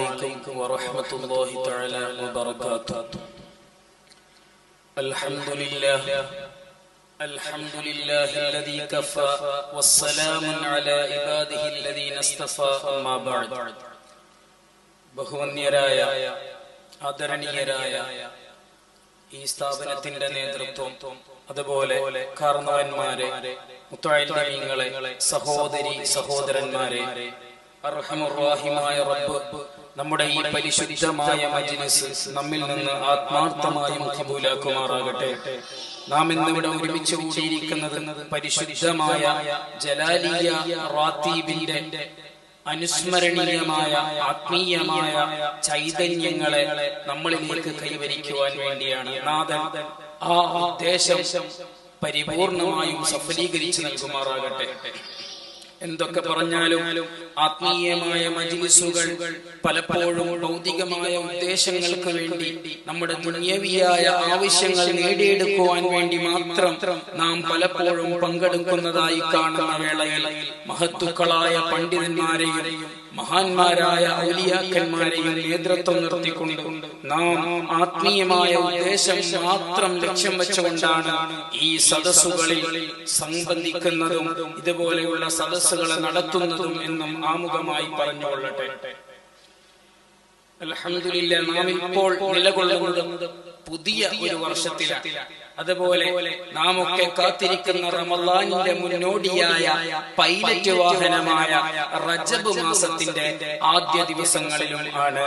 عليكم ورحمة الله تعالى وبركاته الحمد لله الحمد لله الذي كفى والسلام على عباده الذين اصطفى أما بعد ബഹുവന്യരായ ആദരണീയരായ ഈ സ്ഥാപനത്തിന്റെ നേതൃത്വം അതുപോലെ കാർന്നവന്മാരെ മുത്തായിങ്ങളെ സഹോദരി സഹോദരന്മാരെ അർഹമുറാഹിമായ റബ്ബ് നമ്മുടെ ഈ പരിശുദ്ധമായ മജ്ലിസ് നമ്മിൽ നിന്ന് ആത്മാർത്ഥമായും കബൂലാക്കുമാറാകട്ടെ. നാം ഇന്നിവിടെ ഒരുമിച്ച് കൂടിയിരിക്കുന്നത് പരിശുദ്ധമായ ജലാലിയ റാത്തീബിന്റെ അനുസ്മരണീയമായ ആത്മീയമായ ചൈതന്യങ്ങളെ നമ്മളിലേക്ക് കൈവരിക്കുവാൻ വേണ്ടിയാണ്. ആ ഉദ്ദേശം പരിപൂർണമായും സഫലീകരിച്ച് നൽകുമാറാകട്ടെ. എന്തൊക്കെ പറഞ്ഞാലും ആത്മീയമായ മജിലിസുകൾ പലപ്പോഴും ഭൗതികമായ ഉദ്ദേശങ്ങൾക്ക് വേണ്ടി നമ്മുടെ ദുന്യവിയായ ആവശ്യങ്ങൾ നേടിയെടുക്കുവാൻ വേണ്ടി മാത്രം നാം പലപ്പോഴും പങ്കെടുക്കുന്നതായി കാണുന്ന വേളയിൽ മഹത്തുക്കളായ പണ്ഡിതന്മാരെയും മഹാന്മാരായ ഔലിയാക്കന്മാരെയും നേതൃത്വം നിർത്തിക്കൊണ്ട് നാം ആത്മീയമായ ഉദ്ദേശം മാത്രം ലക്ഷ്യം വെച്ചുകൊണ്ടാണ് ഈ സദസ്സുകളിൽ സംബന്ധിക്കുന്നതും ഇതുപോലെയുള്ള സദസ്സുകളെ നടത്തുന്നതും എന്നും ആമുഖമായി പറഞ്ഞുകൊള്ളട്ടെ. അലഹമില്ല നാം ഇപ്പോൾ നിലകൊള്ളുന്നത് പുതിയ ഒരു വർഷത്തിലാണ്. അതുപോലെ നാം ഒക്കെ കാത്തിരിക്കുന്ന റമലാനിന്റെ മുന്നോടിയായ പൈലറ്റ് വാഹനമായ റജബ് മാസത്തിന്റെ ആദ്യ ദിവസങ്ങളിലും ആണ്.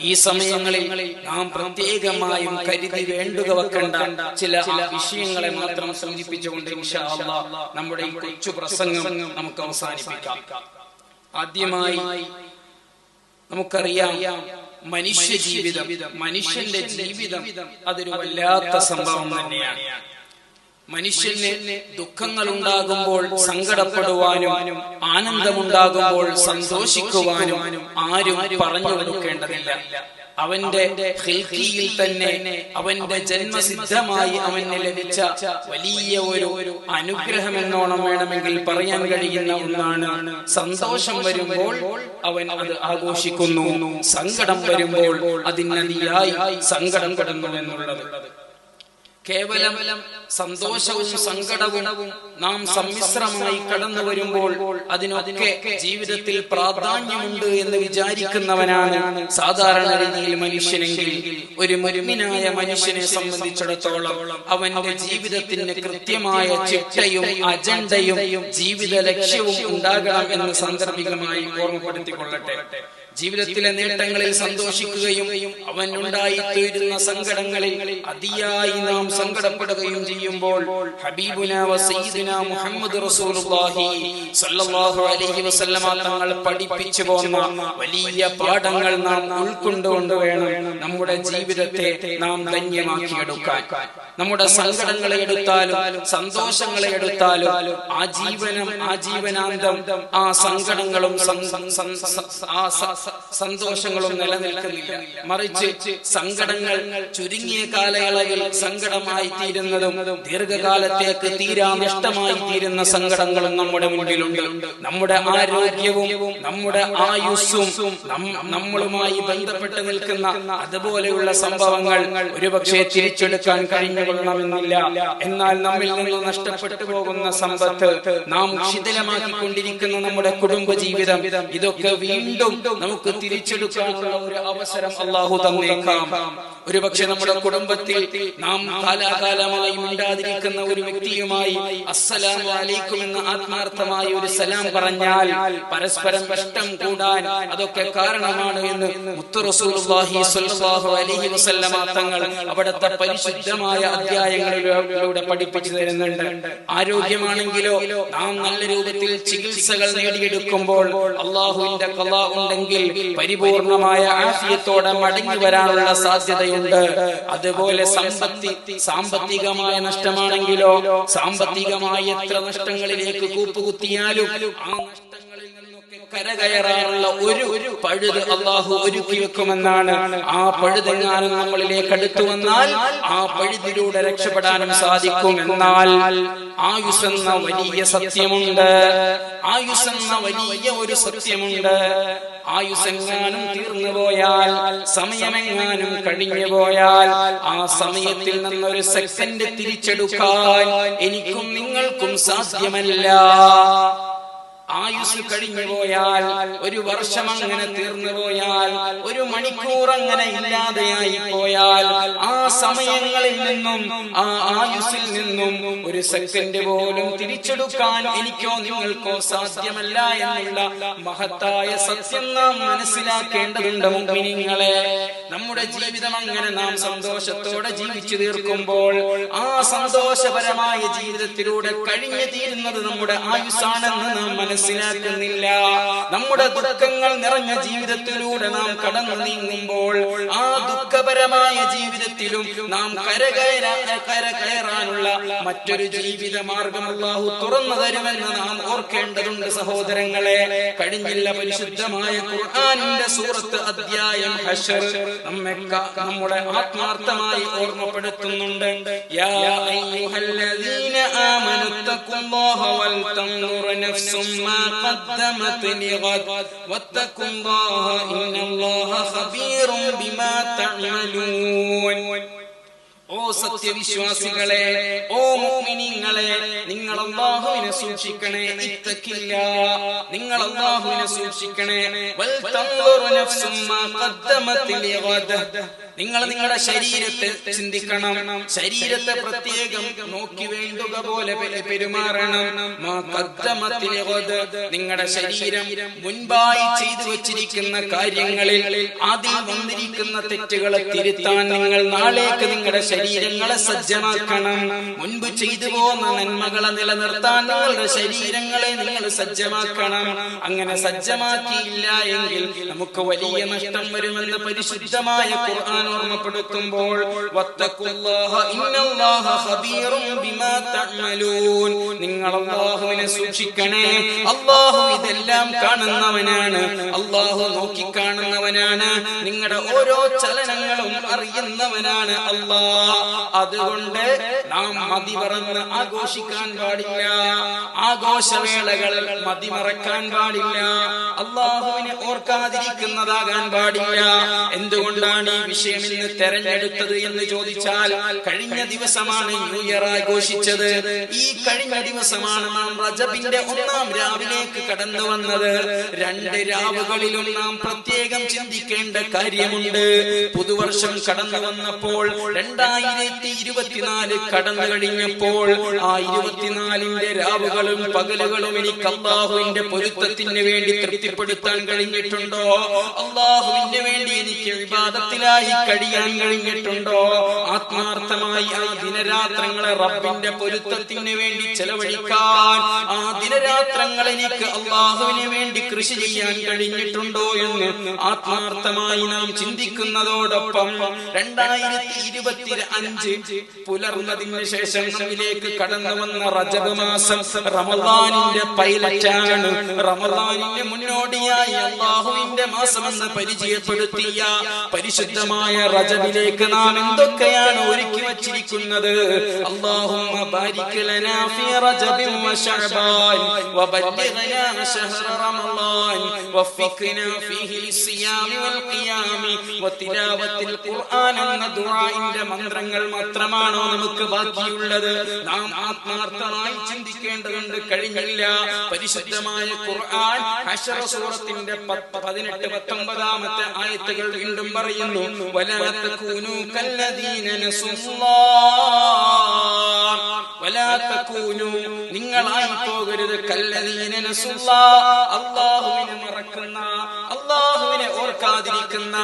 ഈ സമയങ്ങളിൽ നാം പ്രത്യേകമായും കരുതി വേണ്ടുക വെക്കേണ്ട ചില വിഷയങ്ങളെ മാത്രം സൂചിപ്പിച്ചുകൊണ്ട് നമ്മുടെ ഈ കൊച്ചു പ്രസംഗം നമുക്ക് അവസാനിപ്പിക്കാം. ആദ്യമായി നമുക്കറിയാം മനുഷ്യ ജീവിതം മനുഷ്യന്റെ ജീവിതം അതൊരു വല്ലാത്ത സംഭവം തന്നെയാണ്. മനുഷ്യന് ദുഃഖങ്ങൾ ഉണ്ടാകുമ്പോൾ സങ്കടപ്പെടുവാനും ആനന്ദമുണ്ടാകുമ്പോൾ സന്തോഷിക്കുവാനും ആരും പറഞ്ഞു കൊടുക്കേണ്ടതില്ല. അവന്റെ ഹിൽക്കിയിൽ തന്നെ അവന്റെ ജന്മസിദ്ധമായി അവന് ലഭിച്ച വലിയ ഒരു അനുഗ്രഹം എന്നോണം വേണമെങ്കിൽ പറയാൻ കഴിയുന്ന ഒന്നാണ് സന്തോഷം വരുമ്പോൾ അവൻ അത് ആഘോഷിക്കുന്നു. സങ്കടം വരുമ്പോൾ അതിനതിയായി സങ്കടം കടന്നു എന്നുള്ളത്. കേവലം സന്തോഷവും സങ്കടവും നാം സമ്മിശ്രമായി കടന്നു വരുമ്പോൾ അതിനൊക്കെ ജീവിതത്തിൽ പ്രാധാന്യമുണ്ട് എന്ന് വിചാരിക്കുന്നവനാണ് സാധാരണ രീതിയിൽ മനുഷ്യനെങ്കിൽ. ഒരു മരുമിനായ മനുഷ്യനെ സംബന്ധിച്ചിടത്തോളം അവന്റെ ജീവിതത്തിന് കൃത്യമായ ചിട്ടയും അജണ്ടയും ജീവിത ലക്ഷ്യവും ഉണ്ടാകണം എന്ന് സാന്ദർഭികമായി ഓർമ്മപ്പെടുത്തിക്കൊള്ളട്ടെ. ജീവിതത്തിലെ നേട്ടങ്ങളിൽ സന്തോഷിക്കുകയും അവൻ ഉണ്ടായിത്തീരുന്ന സങ്കടങ്ങളിൽ അതിയായി നാം സങ്കടപ്പെടുകയും ചെയ്യുമ്പോൾ മുഹമ്മദ് റസൂലുള്ളാഹി അലൈഹി വസല്ലമ തങ്ങൾ പഠിപ്പിച്ചു പോന്ന വലിയ പാഠങ്ങൾ നാം ഉൾക്കൊണ്ടുകൊണ്ട് വേണം നമ്മുടെ ജീവിതത്തെ നാം ധന്യമാക്കിയെടുക്കാൻ. നമ്മുടെ സങ്കടങ്ങളെ എടുത്താലും സന്തോഷങ്ങളെ എടുത്താലും ആ ജീവനം ആ ജീവനാന്തം ആ സങ്കടങ്ങളും സന്തോഷങ്ങളും നിലനിൽക്കുന്നില്ല. മറിച്ച് സങ്കടങ്ങൾ ചുരുങ്ങിയ കാലയളവിൽ സങ്കടമായി തീരുന്നതും ദീർഘകാലത്തേക്ക് തീരാ നഷ്ടമായി തീരുന്ന സങ്കടങ്ങളും നമ്മുടെ മുന്നിലുണ്ട് നമ്മുടെ ആരോഗ്യവും നമ്മുടെ ആയുസ്സും നമ്മളുമായി ബന്ധപ്പെട്ട് നിൽക്കുന്ന അതുപോലെയുള്ള സംഭവങ്ങൾ ഒരുപക്ഷെ തിരിച്ചെടുക്കാൻ കഴിഞ്ഞുകൊള്ളണമെന്നില്ല എന്നാൽ നമ്മിൽ നിന്ന് നഷ്ടപ്പെട്ടു പോകുന്ന സമ്പത്ത് നാം ശിഥിലമാക്കിക്കൊണ്ടിരിക്കുന്ന നമ്മുടെ കുടുംബ ജീവിതം. ഇതൊക്കെ വീണ്ടും നമുക്ക് തിരിച്ചെടുക്കാനുള്ള ഒരു അവസരം അള്ളാഹു തന്നേക്കാം. ഒരുപക്ഷെ നമ്മുടെ കുടുംബത്തിൽ നാം കാലാകാലമായി മിണ്ടാതിരിക്കുന്ന ഒരു വ്യക്തിയുമായി അസ്സലാമു അലൈക്കും എന്ന് ആത്മാർത്ഥമായി ഒരു സലാം പറഞ്ഞാൽ പരസ്പരം കഷ്ടം കൂടാൻ അതൊക്കെ കാരണമാണ് എന്ന് അലൈഹി വസല്ലമ തങ്ങൾ അവിടുത്തെ പരിശുദ്ധമായ അധ്യായങ്ങളിലൂടെ പഠിപ്പിച്ചു തരുന്നുണ്ട്. ആരോഗ്യമാണെങ്കിലോ നാം നല്ല രൂപത്തിൽ ചികിത്സകൾ നേടിയെടുക്കുമ്പോൾ അള്ളാഹുവിന്റെ കല ഉണ്ടെങ്കിൽ പരിപൂർണമായ ആഫിയത്തോടെ മടങ്ങി വരാനുള്ള സാധ്യതയുണ്ട്. അതുപോലെ സമ്പത്തി സാമ്പത്തികമായ നഷ്ടമാണെങ്കിലോ സാമ്പത്തികമായ എത്ര നഷ്ടങ്ങളിലേക്ക് കൂപ്പുകുത്തിയാലും ആ നഷ്ടം കരകയറാനുള്ള ഒരു ഒരു പഴുത് അള്ളാഹു ഒരുക്കി വെക്കുമെന്നാണ് ആ പഴുതെങ്ങാനും നമ്മളിലേക്ക് അടുത്തു വന്നാൽ ആ പഴുതിലൂടെ രക്ഷപ്പെടാനും സാധിക്കും എന്നാൽ ആയുസ് എന്ന വലിയ സത്യമുണ്ട്. ആയുസ് എന്ന വലിയ ഒരു സത്യമുണ്ട്. ആയുസെങ്ങാനും തീർന്നു പോയാൽ സമയമെങ്ങാനും കഴിഞ്ഞു പോയാൽ ആ സമയത്തിൽ നിന്നൊരു സെക്കൻഡ് തിരിച്ചെടുക്കാൻ എനിക്കും നിങ്ങൾക്കും സാധ്യമല്ല. ആയുസ് കഴിഞ്ഞു പോയാൽ ഒരു വർഷം അങ്ങനെ തീർന്നു പോയാൽ ഒരു മണിക്കൂർ അങ്ങനെ ഇല്ലാതെയായി പോയാൽ ആ സമയങ്ങളിൽ നിന്നും ആ ആയുസിൽ നിന്നും ഒരു സെക്കൻഡ് പോലും തിരിച്ചെടുക്കാൻ എനിക്കോ നിങ്ങൾക്കോ സാധ്യമല്ല എന്നുള്ള മഹത്തായ സത്യം നാം മനസ്സിലാക്കേണ്ടതുണ്ട് മുഗ്മിനിങ്ങളെ. നമ്മുടെ ജീവിതം അങ്ങനെ നാം സന്തോഷത്തോടെ ജീവിച്ചു തീർക്കുമ്പോൾ ആ സന്തോഷപരമായ ജീവിതത്തിലൂടെ കഴിഞ്ഞു തീരുന്നത് നമ്മുടെ ആയുസാണെന്ന് നാം മനസ്സിലാക്കുന്നില്ല. നമ്മുടെ ദുഃഖങ്ങൾ നിറഞ്ഞ ജീവിതത്തിലൂടെ നാം കടന്നു നീങ്ങുമ്പോൾ ആ ദുഃഖപരമായ ജീവിതത്തിലും നാം കരകയറാ കരകയറാനുള്ള മറ്റൊരു ജീവിത മാർഗം അള്ളാഹു തുറന്നു തരുമെന്ന് നാം ഓർക്കേണ്ടതുണ്ട് സഹോദരങ്ങളെ. കഴിഞ്ഞില്ല പരിശുദ്ധമായ ഖുർആാനിന്റെ സൂറത്ത് അധ്യായം ഹശർ നമ്മെ നമ്മുടെ ആത്മാർത്ഥമായി ഓർമ്മപ്പെടുത്തുന്നുണ്ട്. യാ അയ്യുഹല്ലദീന ആമനു തഖുല്ലാഹ വൽ തൻദുർ നഫ്സും. മാ واتقوا الله إن ഇന്നല്ലാഹ خبير ബിമാ تعملون. ഓ സത്യവിശ്വാസികളെ ഓ മുഅ്മിനീങ്ങളെ നിങ്ങൾ അല്ലാഹുവിനെ സൂക്ഷിക്കണേ ഇത്തക്കില്ല. നിങ്ങൾ അല്ലാഹുവിനെ സൂക്ഷിക്കണേ. വൽ നഫ്സും മാ ഖദ്ദമത് ലിഗദ്. നിങ്ങൾ നിങ്ങളുടെ ശരീരത്തെ ചിന്തിക്കണം. ശരീരത്തെ പ്രത്യേകം നോക്കി വേണ്ടുക പോലെ പെരുമാറണം. നിങ്ങളുടെ ശരീരം മുൻപായി ചെയ്തു വച്ചിരിക്കുന്ന കാര്യങ്ങളിൽ അതിൽ വന്നിരിക്കുന്ന തെറ്റുകളെ തിരുത്താൻ നിങ്ങൾ നാളേക്ക് നിങ്ങളുടെ ശരീരങ്ങളെ സജ്ജമാക്കണം. മുൻപ് ചെയ്തു പോകുന്ന നന്മകളെ നിലനിർത്താൻ നിങ്ങളുടെ ശരീരങ്ങളെ നിങ്ങൾ സജ്ജമാക്കണം. അങ്ങനെ സജ്ജമാക്കിയില്ല എങ്കിൽ നമുക്ക് വലിയ നഷ്ടം വരുമെന്ന് പരിശുദ്ധമായ ഖുർആൻ ഓർമ്മപ്പെടുത്തുമ്പോൾ ബിമാ തഅമലൂൻ. നിങ്ങൾ അള്ളാഹുവിനെ സൂക്ഷിക്കണേ. അള്ളാഹു ഇതെല്ലാം കാണുന്നവനാണ്. അള്ളാഹു നോക്കിക്കാണുന്നവനാണ്. നിങ്ങളുടെ ഓരോ ചലനങ്ങളും അറിയുന്നവനാണ് അള്ളാഹ് അതുകൊണ്ട് നാം മതി പറഞ്ഞ് ആഘോഷിക്കാൻ പാടില്ല. ആഘോഷവേളകളിൽ മതിമറക്കാൻ പാടില്ല. അള്ളാഹുവിനെ ഓർക്കാതിരിക്കുന്നതാകാൻ പാടില്ല. എന്തുകൊണ്ടാണ് ഈ വിഷയം ഇന്ന് തെരഞ്ഞെടുത്തത് എന്ന് ചോദിച്ചാൽ കഴിഞ്ഞ ദിവസമാണ് ന്യൂ ഇയർ ആഘോഷിച്ചത്. ഈ കഴിഞ്ഞ ദിവസമാണ് നാം റജബിന്റെ ഒന്നാം രാവിലേക്ക് കടന്നു വന്നത്. രണ്ട് രാവുകളിലും നാം പ്രത്യേകം ചിന്തിക്കേണ്ട കാര്യമുണ്ട്. പുതുവർഷം കടന്നു വന്നപ്പോൾ രണ്ടായിരത്തി ഇരുപത്തിനാല് കടന്നു കഴിഞ്ഞപ്പോൾ ആ ഇരുപത്തിനാലിന്റെ രാവുകളും പകലുകളും എനിക്ക് അള്ളാഹുവിന്റെ പൊരുത്തത്തിന് വേണ്ടി തൃപ്തിപ്പെടുത്താൻ കഴിഞ്ഞിട്ടുണ്ടോ? അള്ളാഹുവിന്റെ വേണ്ടി എനിക്ക് വിവാദത്തിലായി കഴിയാൻ കഴിഞ്ഞിട്ടുണ്ടോ ആത്മാർത്ഥമായി ആ ദിനരാത്രങ്ങളെ റബ്ബിന്റെ പൊരുത്തത്തിന് വേണ്ടി ചെലവഴിക്കാൻ ആ ദിനരാത്രങ്ങൾ എനിക്ക് അള്ളാഹുവിന് വേണ്ടി കൃഷി ചെയ്യാൻ കഴിഞ്ഞിട്ടുണ്ടോ എന്ന് ആത്മാർത്ഥമായി നാം ചിന്തിക്കുന്നതോടൊപ്പം രണ്ടായിരത്തി ഇരുപത്തി അഞ്ച് പുലർന്നതിന് ശേഷം നമ്മിലേക്ക് കടന്നു വന്ന റജബ് മാസം റമദാനിന്റെ പൈലറ്റാണ്. റമദാനിന്റെ മുന്നോടിയായി അള്ളാഹുവിന്റെ മാസമെന്ന് പരിചയപ്പെടുത്തിയ പരിശുദ്ധമായ റജബിലേക്ക് നാം എന്തൊക്കെയാണ് ഒരുക്കി വച്ചിരിക്കുന്നത്? ബാരിക് ലനാ ഫീഹി മന്ത്രങ്ങൾ മാത്രമാണോ നമുക്ക് ബാക്കിയുള്ളത്? നാം ആത്മാർത്ഥമായി ചിന്തിക്കേണ്ടതുണ്ട് കഴിഞ്ഞില്ല. പരിശുദ്ധമായ ഖുർആൻ ഹശറ സൂറത്തിന്റെ പതിനെട്ട് പത്തൊമ്പതാമത്തെ ആയത്തുകൾ വീണ്ടും പറയുന്നു വലാ തകൂനു കല്ലദീന നസുല്ലാഹ് വലാ നിങ്ങൾ നിങ്ങളായി പോകരുത് കല്ലദീന നസുല്ലാഹ് അല്ലാഹുവിനെ മറക്കുന്ന അല്ലാഹുവിനെ ഓർക്കാതിരിക്കുന്ന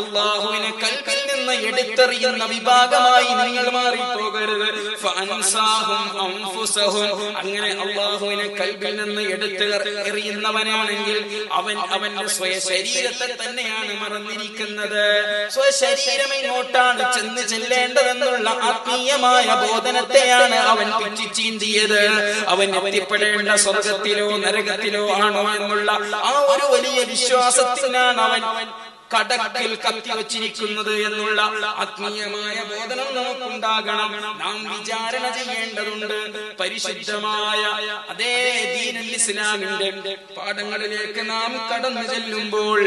അല്ലാഹുവിനെ കൽക്കൽ എടുത്തെറിയുന്ന വിഭാഗമായി നിങ്ങൾ അൻഫുസഹും. അങ്ങനെ അള്ളാഹുവിനെ കൽബിൽ നിന്ന് എടുത്ത് എറിയുന്നവനാണെങ്കിൽ അവൻ അവന്റെ സ്വയ ശരീരത്തെ തന്നെയാണ് മറന്നിരിക്കുന്നത് സ്വശരീരം എങ്ങോട്ടാണ് ചെന്ന് ചെല്ലേണ്ടതെന്നുള്ള ആത്മീയമായ ബോധനത്തെയാണ് അവൻ പിച്ചിച്ചീന്തിയത് അവൻ എത്തിപ്പെടേണ്ട സ്വർഗത്തിലോ നരകത്തിലോ ആണോ എന്നുള്ള ആ ഒരു വലിയ വിശ്വാസത്തിനാണ് അവൻ കടക്കിൽ കത്തി കത്തിവച്ചിരിക്കുന്നത് എന്നുള്ള ആത്മീയമായ ബോധനം നമുക്കുണ്ടാകണം. നാം വിചാരണ ചെയ്യേണ്ടതുണ്ട്. പരിശുദ്ധമായ അതേ ദീനുൽ ഇസ്ലാമിന്റെ പാഠങ്ങളിലേക്ക് നാം കടന്നു ചെല്ലുമ്പോൾ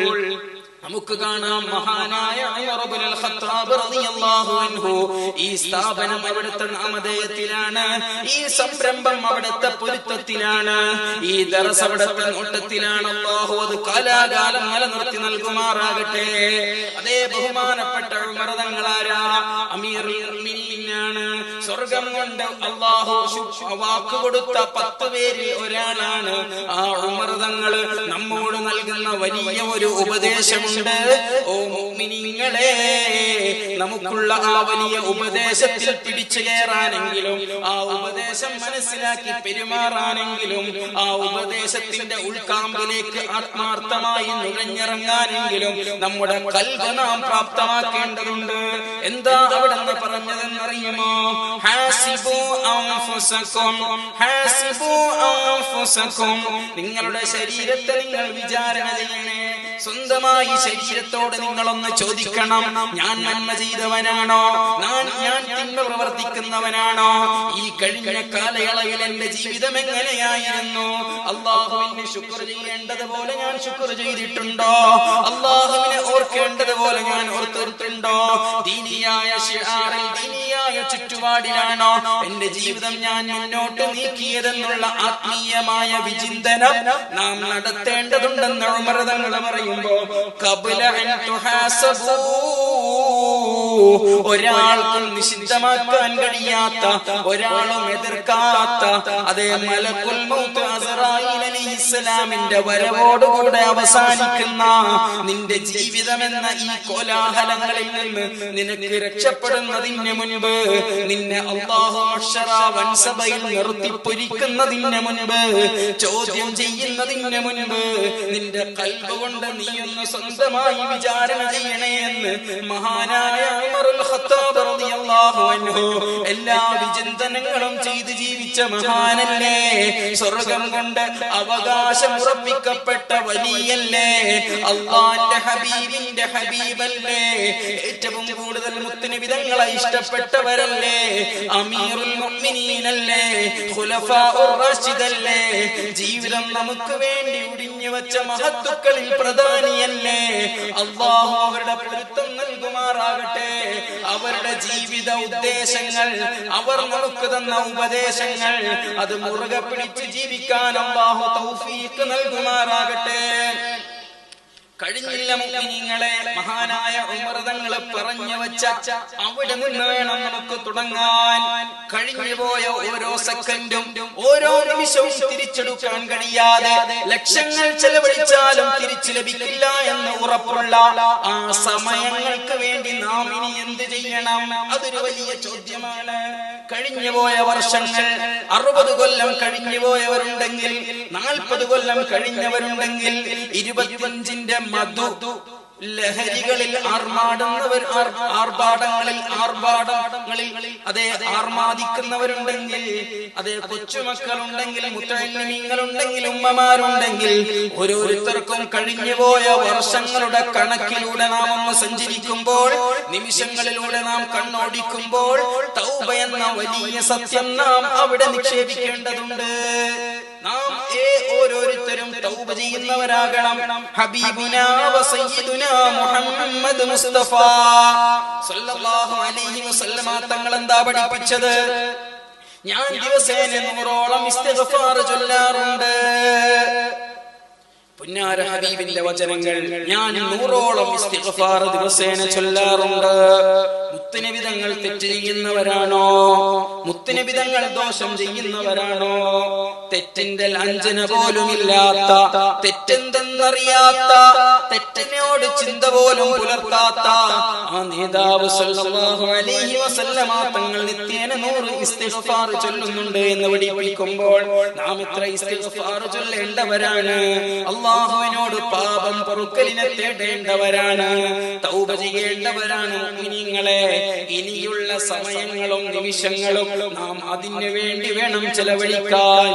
നമുക്ക് കാണാം മഹാനായ ഈ സ്ഥാപനം അവിടുത്തെ നാമധേയത്തിലാണ്. ഈ സംരംഭം അവിടുത്തെ പൊരുത്തത്തിലാണ്. ഈ ദറസ് അവിടുത്തെ നോട്ടത്തിലാണ്. അല്ലാഹു അത് കാലാകാലം നിലനിർത്തി നൽകുമാറാകട്ടെ. അതേ ബഹുമാനപ്പെട്ട ഉമർ തങ്ങളാരാ അമീറുൽ മുഅ്മിനീനാണ്. സ്വർഗം കൊണ്ട് അല്ലാഹു വാക്ക് കൊടുത്ത പത്ത് പേരിൽ ഒരാളാണ് ആ ഉമർ തങ്ങൾ നമ്മോട് നൽകുന്ന വലിയ ഒരു ഉപദേശമുണ്ട്. ഓ മുഅ്മിനീങ്ങളെ നമുക്കുള്ള ആ വലിയ ഉപദേശത്തിൽ പിടിച്ചു കയറാനെങ്കിലും ആ ഉപദേശം മനസ്സിലാക്കി പെരുമാറാനെങ്കിലും ആ ഉപദേശത്തിന്റെ ഉൾക്കാമ്പിലേക്ക് ആത്മാർത്ഥമായി നുഴഞ്ഞിറങ്ങാനെങ്കിലും നമ്മുടെ കൽവ നാം പ്രാപ്തമാക്കേണ്ടതുണ്ട്. എന്താ അവിടെ നിന്ന് പറഞ്ഞതെന്നറിയുമോ? ഹാസിബു അൻഫുസക്കും ഹാസിബു നിങ്ങളുടെ ശരീരത്തെ നിങ്ങൾ വിചാരണ സ്വന്തമായി ശരീരത്തോട് നിങ്ങളൊന്ന് ചോദിക്കണം. ഞാൻ നന്മ ചെയ്തവനാണോ? ഞാൻ തിന്മ പ്രവർത്തിക്കുന്നവനാണോ? ഈ കഴിഞ്ഞ കാലയളവിൽ എന്റെ ജീവിതം എങ്ങനെയായിരുന്നു? അള്ളാഹുവിന് ശുക്ർ ചെയ്യേണ്ടതുപോലെ ഞാൻ ശുക്ർ ചെയ്തിട്ടുണ്ടോ? അള്ളാഹുവിനെ ഓർക്കേണ്ടതുപോലെ ഞാൻ ഓർത്തിട്ടുണ്ടോ? ദീനിയായ ശിആറിൽ ദീനിയായ ചുറ്റുപാടിലാണോ? എന്റെ ജീവിതം ഞാൻ മുന്നോട്ട് നീക്കിയതെന്നുള്ള ആത്മീയമായ വിചിന്തനം നാം നടത്തേണ്ടതുണ്ടെന്ന് ഉമർതങ്ങൾ പറയുമ്പോ തുഹാസബൂ. ഒരാൾക്കും നിഷിദ്ധമാക്കാൻ കഴിയാത്ത ഒരാളും എതിർക്കാത്ത അതേ മലക്കുൽ മൗത്ത് അലൈഹിസ്സലാമിന്റെ വരവോടുകൂടെ അവസാനിക്കുന്ന നിന്റെ ജീവിതമെന്ന ഈ കോലാഹലങ്ങളിൽ നിന്ന് നിനക്ക് രക്ഷപ്പെടുന്നതിന് മുൻപ് നിന്നെ വൻസഭയിൽ നിർത്തിപ്പൊരിക്കുന്നതിന് മുൻപ് ചോദ്യം ചെയ്യുന്നതിന് മുൻപ് നിന്റെ കൽവ് കൊണ്ട് നീ ഒന്ന് സ്വന്തമായി വിചാരണ ചെയ്യണേ എന്ന് മഹാനായ എല്ലാ വിചിന്തനങ്ങളും ചെയ്ത് ജീവിച്ച മഹാനല്ലേ. സ്വർഗം കൊണ്ട് അവകാശം ഉറപ്പിക്കപ്പെട്ട വലിയല്ലേ? അള്ളാന്റെ ഹബീബിന്റെ ഹബീബല്ലേ? ഏറ്റവും കൂടുതൽ മുത്തുനിബിതങ്ങളെ ഇഷ്ടപ്പെട്ടവരല്ലേ? അമീറുൽ മുഅ്മിനീനല്ലേ? ഖുലഫാഉർ ജീവിതം നമുക്ക് വേണ്ടി ഉടിഞ്ഞു വെച്ച മഹത്തുക്കളിൽ പ്രധാനിയല്ലേ? അള്ളാഹു അവരുടെ പൊരുത്തം നൽകുമാറാകട്ടെ. അവരുടെ ജീവിത ഉദ്ദേശങ്ങൾ അവർ നമുക്ക് തന്ന ഉപദേശങ്ങൾ അത് മുറുകെ പിടിച്ച് ജീവിക്കാൻ അള്ളാഹു തൗഫീഖ് നൽകുമാറാകട്ടെ. കഴിഞ്ഞില്ല മുഅ്മിനീങ്ങളെ മഹാനായ ഉമർ തങ്ങൾ പറഞ്ഞു വെച്ച അവിടെ നിന്ന് വേണം നമുക്ക് തുടങ്ങാൻ. കഴിഞ്ഞു പോയ ഓരോ സെക്കൻഡും ഓരോ നിമിഷവും തിരിച്ചെടുക്കാൻ കഴിയാതെ ലക്ഷങ്ങൾ ചെലവഴിച്ചാലും തിരിച്ചു ലഭിക്കില്ല എന്ന് ഉറപ്പുള്ള ആ സമയങ്ങൾക്ക് വേണ്ടി നാം ഇനി എന്ത് ചെയ്യണം? അതൊരു വലിയ ചോദ്യമാണ്. കഴിഞ്ഞു പോയ വർഷങ്ങൾ അറുപത് കൊല്ലം കഴിഞ്ഞു പോയവരുണ്ടെങ്കിൽ നാൽപ്പത് കൊല്ലം കഴിഞ്ഞവരുണ്ടെങ്കിൽ ഇരുപത്തിയഞ്ചിന്റെ മധു. ലഹരികളിൽ ആർമാടുന്നവർ ആർ- ആർഭാടങ്ങളിൽ ആർഭാടങ്ങളിൽ അതെ ആർമാദിക്കുന്നവരുണ്ടെങ്കിൽ അതെ കൊച്ചുമക്കളുണ്ടെങ്കിൽ മുത്തലിമീങ്ങളുണ്ടെങ്കിൽ ഉമ്മമാരുണ്ടെങ്കിൽ ഓരോരുത്തർക്കും കഴിഞ്ഞുപോയ വർഷങ്ങളുടെ കണക്കിലൂടെ നാം ഒന്ന് സഞ്ചരിക്കുമ്പോൾ നിമിഷങ്ങളിലൂടെ നാം കണ്ണോടിക്കുമ്പോൾ തൗബ എന്ന വലിയ സത്യം നാം അവിടെ നിക്ഷേപിക്കേണ്ടതുണ്ട്. നാം ഏ ഓരോരുത്തരും തൗബ ചെയ്യുന്നവരാകണം. ഹബീബുനാ വസയ്യിദുനാ മുഹമ്മദ് മുസ്തഫ. സല്ലല്ലാഹു അലൈഹി വസല്ലമ തങ്ങൾ എന്താ പഠിപ്പിച്ചത്? ഞാൻ ദിവസേന നൂറോളം ഇസ്തിഗ്ഫാർ ചൊല്ലാറുണ്ട്. പുന്നാര ഹബീബിന്റെ വചനങ്ങൾ ഞാൻ നൂറോളം ദിവസേന ചൊല്ലാറുണ്ട്. മുത്തുനിബിതങ്ങൾ തെറ്റ് ചെയ്യുന്നവരാണോ മുത്തുനിബിതങ്ങൾ ദോഷം ചെയ്യുന്നവരാണോ? തെറ്റിന്റെ ലഞ്ചന പോലുമില്ലാത്ത തെറ്റെന്തെന്ന് എന്തെന്നറിയാത്ത തെറ്റിനോട് ചിന്ത പോലും പുലർത്താത്ത ആ നേതാവ് അലൈഹി വസല്ലമ തങ്ങൾ നിത്യേന നൂറ് ഇസ്തിഗ്ഫാർ ചൊല്ലുന്നുണ്ട് എന്ന് പഠിപ്പിക്കുമ്പോൾ നാം ഇത്ര ഇസ്തിഗ്ഫാർ ചൊല്ലേണ്ടവരാണ്. അള്ളാഹുവിനോട് പാപം പൊറുക്കലിനെ തേടേണ്ടവരാണ്. തൗബ ചെയ്യേണ്ടവരാണ് മുഅ്മിനീങ്ങളെ ഇനിയുള്ള സമയങ്ങളും നിമിഷങ്ങളും നാം അതിനു വേണ്ടി വേണം ചെലവഴിക്കാൻ.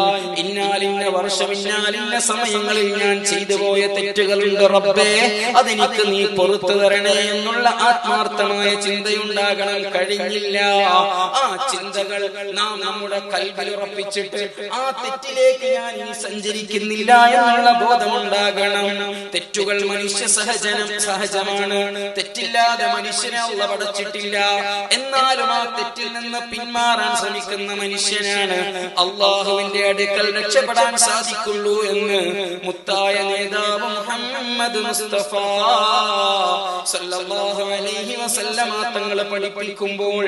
ഇന്നാലിന്ന വർഷം ഇന്നാലിന്ന സമയങ്ങളിൽ ഞാൻ ചെയ്തു പോയ തെറ്റുകളുണ്ട് റബ്ബേ. അതെനിക്ക് നീ പുറത്തു തരണേ എന്നുള്ള ആത്മാർത്ഥമായ ചിന്തയുണ്ടാകണം. കഴിഞ്ഞില്ല. ആ ചിന്തകൾ നാം നമ്മുടെ കൽവിലുറപ്പിച്ചിട്ട് ആ തെറ്റിലേക്ക് ഞാൻ ഇനി സഞ്ചരിക്കുന്നില്ല എന്നുള്ള ബോധമുണ്ടാകണം. തെറ്റുകൾ മനുഷ്യ സഹജനം സഹജമാണ്. തെറ്റില്ലാതെ മനുഷ്യനെ ഉള്ള പടച്ചിട്ടില്ല. എന്നാലും ആ തെറ്റിൽ നിന്ന് പിന്മാറാൻ ശ്രമിക്കുന്ന മനുഷ്യനാണ് അള്ളാഹുവിന്റെ അടുക്കൽ രക്ഷപ്പെടാൻ സാധിക്കുള്ളൂ എന്ന് മുത്തായ നേതാവ് മുഹമ്മദ് മുസ്തഫ. സല്ലല്ലാഹു അലൈഹി വസല്ലമ തങ്ങളെ പഠിപ്പിക്കുമ്പോൾ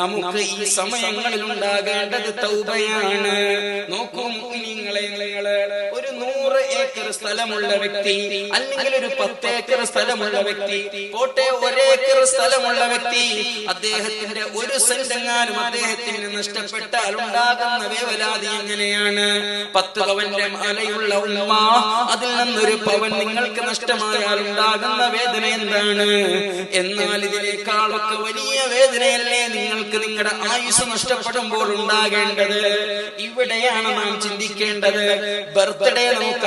നമുക്ക് ഈ സമയങ്ങളിൽ ഉണ്ടാകേണ്ടത് തൗബയാണ്. നോക്കൂ നിങ്ങളെ നിങ്ങൾ. സ്ഥലമുള്ള വ്യക്തി അല്ലെങ്കിൽ ഒരു പത്തേക്കർ സ്ഥലമുള്ള വ്യക്തി പോട്ടെ ഒരേക്കർ സ്ഥലമുള്ള വ്യക്തി അദ്ദേഹത്തിന്റെ ഒരു സെന്റെങ്ങാനും അദ്ദേഹത്തിന് നഷ്ടപ്പെട്ടാൽ ഉണ്ടാകുന്ന വേവലാതി എങ്ങനെയാണ്? പത്ത് പവന്റെ മലയുള്ള ഉമ്മ അതിൽ നിന്നൊരു പവൻ നിങ്ങൾക്ക് നഷ്ടമായാൽ ഉണ്ടാകുന്ന വേദന എന്താണ്? എന്നാൽ ഇതിനേക്കാളൊക്കെ വലിയ വേദനയല്ലേ നിങ്ങൾക്ക് നിങ്ങളുടെ ആയുസ് നഷ്ടപ്പെടുമ്പോൾ ഉണ്ടാകേണ്ടത്? ഇവിടെയാണ് നാം ചിന്തിക്കേണ്ടത്. ബർത്ത്ഡേ നമുക്ക്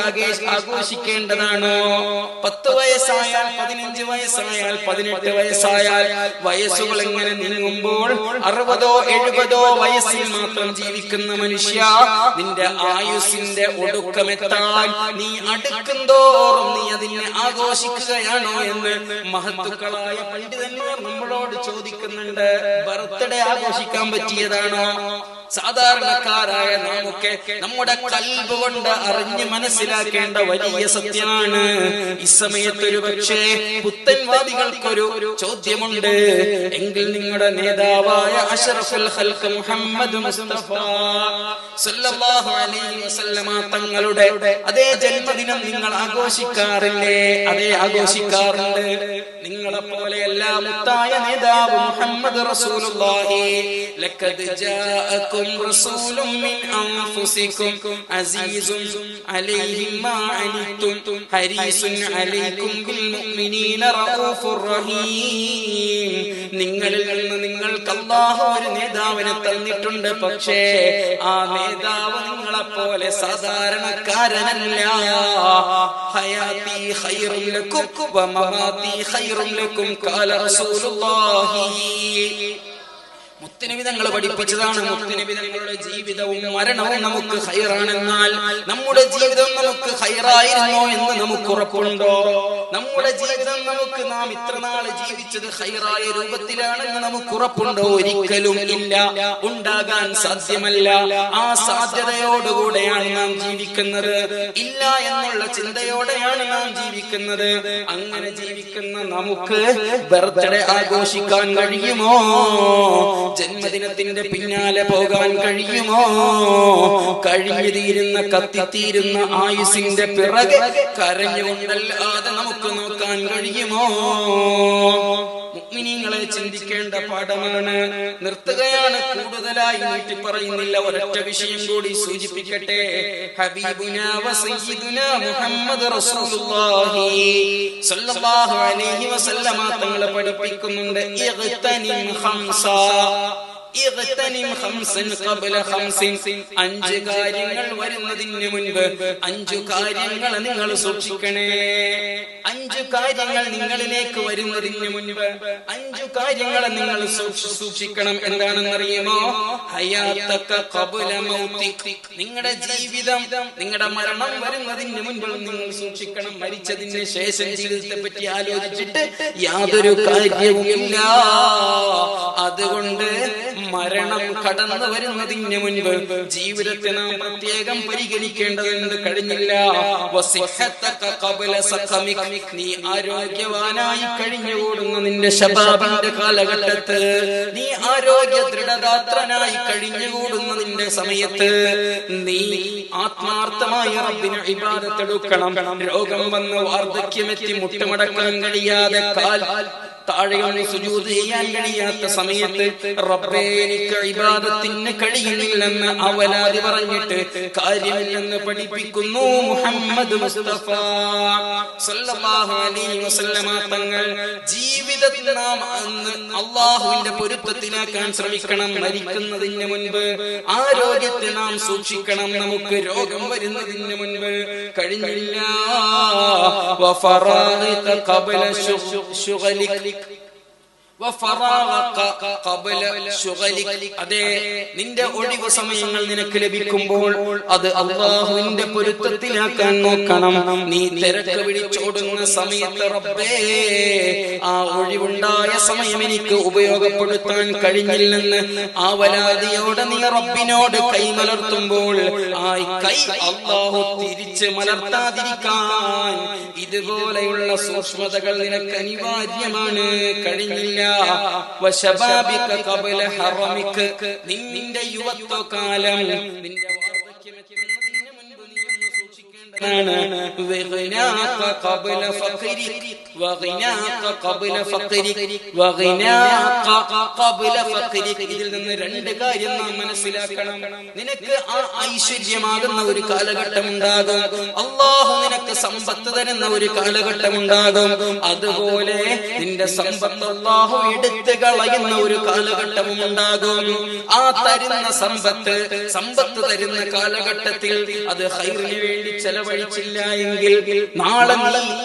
ആഘോഷിക്കേണ്ടതാണോ. പത്ത് വയസ്സായാൽ പതിനഞ്ച് വയസ്സായാൽ പതിനെട്ട് വയസ്സായാൽ വയസ്സുകൾ എങ്ങനെ നീങ്ങുമ്പോൾ അറുപതോ എഴുപതോ വയസ്സിൽ മാത്രം ജീവിക്കുന്ന മനുഷ്യ നിന്റെ ആയുസിന്റെ ഒടുക്കമെത്താൻ നീ അടുക്കുന്തോറും നീ അതിനെ ആഘോഷിക്കുകയാണോ എന്ന് മഹത്തുക്കളായ പണ്ഡിതന്മാർ നമ്മളോട് ചോദിക്കുന്നുണ്ട്. ബർത്ത്ഡേ ആഘോഷിക്കാൻ പറ്റിയതാണോ? സാധാരണക്കാരായ നമുക്ക് നമ്മുടെ കൽബ് കൊണ്ട് അറിഞ്ഞ് മനസ്സിലാക്കേണ്ട വലിയ സത്യമാണ്. ഈ സമയത്ത് ഒരു പക്ഷേ പുത്തൻവാദികൾക്കൊരു ചോദ്യമുണ്ട്. എങ്കിൽ നിങ്ങളുടെ നേതാവായ അഷറഫുൽ ഹൽക്ക് മുഹമ്മദ് സല്ലല്ലാഹു അലൈഹി വസല്ലമ തങ്ങളുടെ അതേ ജന്മദിനം നിങ്ങൾ ആഘോഷിക്കാറില്ലേ? അതേ ആഘോഷിക്കാറുണ്ട്. നിങ്ങളെ പോലെ എല്ലാ മുത്തായ നേതാവ് മുഹമ്മദ് റസൂലുള്ളാഹി ലഖദ് ജാഅകും റസൂലും മിൻ من أنفسكم അലൈഹി മാ ما ഹരീസുൻ അലൈക്കും عليكم മുഅ്മിനീന رؤوف റഹീം. നിങ്ങളിൽ നിന്ന് നിങ്ങൾക്ക് അല്ലാഹു ഒരു നേതാവിനെ തന്നിട്ടുണ്ട്. പക്ഷേ ആ നേതാവ് നിങ്ങളെ പോലെ സാധാരണക്കാരനല്ല. ഹയാത്തി ഖൈറും ലക്കും വമമാതി ഖൈറും ഖാല റസൂലുള്ളാഹി. മുത്തനിവിധങ്ങൾ പഠിപ്പിച്ചതാണ് മുത്തനിവിധങ്ങളുടെ ജീവിതവും മരണവും നമുക്ക് ഹൈറാണെന്നാൽ നമ്മുടെ ജീവിതം നമുക്ക് ഹൈറായിരുന്നോ എന്ന് നമുക്ക് ഉറപ്പുണ്ടോ? നമ്മുടെ ജീവിതം നമുക്ക് നാം ഇത്ര നാൾ ജീവിച്ചത് ഹൈറായ രൂപത്തിലാണെന്ന് നമുക്ക് ഉറപ്പുണ്ടോ? ഒരിക്കലും ഇല്ല. ഉണ്ടാകാൻ സാധ്യമല്ല. ആ സാധ്യതയോടുകൂടെയാണ് നാം ജീവിക്കുന്നത്. ഇല്ല എന്നുള്ള ചിന്തയോടെയാണ് നാം ജീവിക്കുന്നത്. അങ്ങനെ ജീവിക്കുന്ന നമുക്ക് ബർത്ത്ഡേ ആഘോഷിക്കാൻ കഴിയുമോ? ജന്മദിനത്തിന്റെ പിന്നാലെ പോകാൻ കഴിയുമോ? കഴിഞ്ഞു തീരുന്ന കത്തിത്തീരുന്ന ആയുസിന്റെ പിറകെ കരഞ്ഞുകൊണ്ടല്ലാതെ നമുക്ക് നോക്കാൻ കഴിയുമോ? മുഗ്മിനീങ്ങളെ ചിന്തിക്കേണ്ട പാഠമാണ് നിർത്തുകയാണ്. കൂടുതലായി നീട്ടി പറയുന്നില്ല. ഒരൊറ്റ വിഷയം കൂടി സൂചിപ്പിക്കട്ടെ. ഹബീബുന റസൂലുള്ളാഹി. അലൈഹി തങ്ങളെ പഠിപ്പിക്കുന്നുണ്ട്. അഞ്ച് കാര്യങ്ങൾ വരുന്നതിന് മുൻപ് അഞ്ചു കാര്യങ്ങൾ നിങ്ങൾ സൂക്ഷിക്കണേ. അഞ്ചു കാര്യങ്ങൾ നിങ്ങളിലേക്ക് വരുന്നതിന് മുൻപ് അഞ്ചു കാര്യങ്ങൾ നിങ്ങൾ സൂക്ഷി- സൂക്ഷിക്കണം എന്താണെന്നറിയുമോ? നിങ്ങളുടെ ജീവിതം നിങ്ങളുടെ മരണം വരുന്നതിന് മുൻപ് നിങ്ങൾ സൂക്ഷിക്കണം. മരിച്ചതിന് ശേഷം ജീവിതത്തെ പറ്റി ആലോചിച്ചിട്ട് യാതൊരു കാര്യവുമില്ല. അതുകൊണ്ട് മരണം കടന്നു വരുന്നതിന് മുൻപ് ജീവിതത്തെ നാം പ്രത്യേകം പരിഗണിക്കേണ്ടതുണ്ട്. കഴിഞ്ഞില്ല. നീ ആരോഗ്യവാനായി കഴിഞ്ഞുകൂടുന്ന നിന്റെ ശബാബിന്റെ കാലഘട്ടത്ത്. നീ ആരോഗ്യ ദൃഢദാത്രനായി കഴിഞ്ഞുകൂടുന്ന നിന്റെ സമയത്ത്. നീ ആത്മാർത്ഥമായി റബ്ബിന് ഇബാദത്തെടുക്കണം. രോഗം വന്ന് വാർദ്ധക്യമെത്തി മുട്ടുമടക്കാൻ കഴിയാതെ കാൽ താഴെയൊന്ന് സുജൂത് ചെയ്യാൻ കഴിയാത്ത സമയത്ത് റബ്ബേ എനിക്ക് ഇബാദത്തിന് കഴിയുന്നില്ലെന്ന് അവലാതി പറഞ്ഞിട്ട് കാര്യമില്ലെന്ന് പഠിപ്പിക്കുന്നു മുഹമ്മദ് മുസ്തഫ. സല്ലല്ലാഹു അലൈഹി വസല്ലമ തങ്ങൾ ജീവിതത്തിൽ നാം അന്ന് അള്ളാഹുവിന്റെ പൊരുത്തത്തിലാക്കാൻ ശ്രമിക്കണം മരിക്കുന്നതിന് മുൻപ്. ആരോഗ്യത്തെ നാം സൂക്ഷിക്കണം നമുക്ക് രോഗം വരുന്നതിന് മുൻപ്. കഴിഞ്ഞില്ല. അതെ നിന്റെ ഒഴിവ് സമയങ്ങൾ നിനക്ക് ലഭിക്കുമ്പോൾ അത് അള്ളാഹുവിന്റെ പൊരുത്തത്തിലാക്കാൻ നോക്കണം. നീ തിരക്ക് പിടിച്ചോടുന്ന സമയത്ത് റബ്ബേ ആ ഒഴിവുണ്ടായ സമയം എനിക്ക് ഉപയോഗപ്പെടുത്താൻ കഴിഞ്ഞില്ലെന്ന് ആ വലാതിയോട് നീ റബ്ബിനോട് കൈമലർത്തുമ്പോൾ ആ കൈ അള്ളാഹു തിരിച്ച് മലർത്താതിരിക്കാൻ ഇതുപോലെയുള്ള സൂക്ഷ്മതകൾ നിനക്ക് അനിവാര്യമാണ്. കഴിഞ്ഞില്ല. വശബാബിക ഖബല ഹറമിക. നിന്റെ യുവത്വകാലം നിന്റെ ഫഖരിക. ഇതിൽ നിന്ന് രണ്ട് കാര്യം നാം മനസ്സിലാക്കണം. നിനക്ക് ആ ഐശ്വര്യമാകുന്ന ഒരു കാലഘട്ടം ഉണ്ടാകും അള്ളാഹു നിനക്ക് സമ്പത്ത് തരുന്ന ഒരു കാലഘട്ടം ഉണ്ടാകും അതുപോലെ നിന്റെ സമ്പത്ത് അള്ളാഹു എടുത്ത് കളയുന്ന ഒരു കാലഘട്ടവും ഉണ്ടാകും ആ തരുന്ന സമ്പത്ത് സമ്പത്ത് തരുന്ന കാലഘട്ടത്തിൽ അത് ഹൈറിന് വേണ്ടി ചെലവഴിച്ചില്ല എങ്കിൽ നാളെ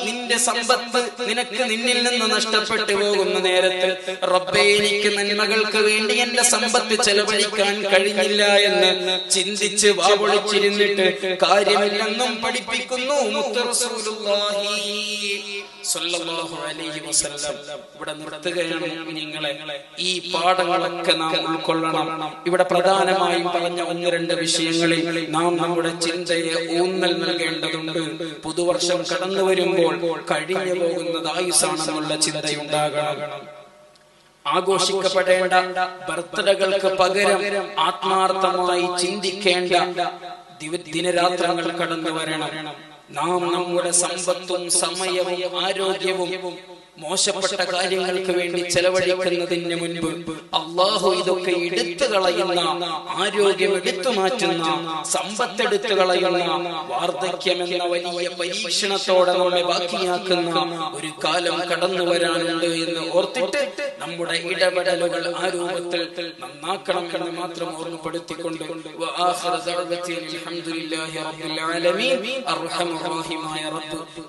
നിന്റെ സമ്പത്ത് നിനക്ക് നിന്നിൽ നിന്ന് നഷ്ടപ്പെട്ടു പോകുന്ന നേരത്ത്. റബ്ബേ എനിക്ക് നന്മകൾക്ക് വേണ്ടി എന്റെ സമ്പത്ത് ചെലവഴിക്കാൻ കഴിഞ്ഞില്ല എന്ന് ചിന്തിച്ച് വാവൊളിച്ചിരുന്നിട്ട് കാര്യമില്ലെന്നും പഠിപ്പിക്കുന്നു മുത്ത് റസൂലുള്ളാഹി. സ്വല്ലല്ലാഹു അലൈഹി വസല്ലം. ഇവിടെ നിർത്തുകയാണ് നിങ്ങളെ. ഈ പാഠങ്ങളൊക്കെ നാം ഉൾക്കൊള്ളണം. ഇവിടെ പ്രധാനമായും പറഞ്ഞ ഒന്ന് രണ്ട് വിഷയങ്ങളിൽ നാം നമ്മുടെ ചിന്തയെ ഊന്നൽ നൽകേണ്ടതുണ്ട്. പുതുവർഷം കടന്നു വരുമ്പോൾ കഴിഞ്ഞു പോകുന്നത് ആയുസാണെന്നുള്ള ചിന്തയുണ്ടാകണം. ആഘോഷിക്കപ്പെടേണ്ട ബർത്ത്ഡേകൾക്ക് പകരം ആത്മാർത്ഥമായി ചിന്തിക്കേണ്ട ദിനരാത്രങ്ങൾ കടന്നു വരണം. നാം നമ്മുടെ സമ്പത്തും സമയവും ആരോഗ്യവും മോശപ്പെട്ട കാര്യങ്ങൾക്ക് വേണ്ടി ചെലവഴിക്കുന്നതിന് മുൻപ് അള്ളാഹു ഇതൊക്കെ എടുത്തു കളയുന്ന ആരോഗ്യം എടുത്തു മാറ്റുന്ന സമ്പത്തെടുത്തു കളയുന്ന വാർദ്ധക്യം എന്ന വലിയ പരീക്ഷണത്തോടെ നമ്മളെ ബാക്കിയാക്കുന്ന ഒരു കാലം കടന്നു വരാനുണ്ട് എന്ന് ഓർത്തിട്ട് നമ്മുടെ ഇടപെടലുകൾ ആ രൂപത്തിൽ നന്നാക്കണം എന്ന് മാത്രം ഓർമ്മപ്പെടുത്തിക്കൊണ്ട്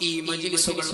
ഈ മജ്ലിസുകൾ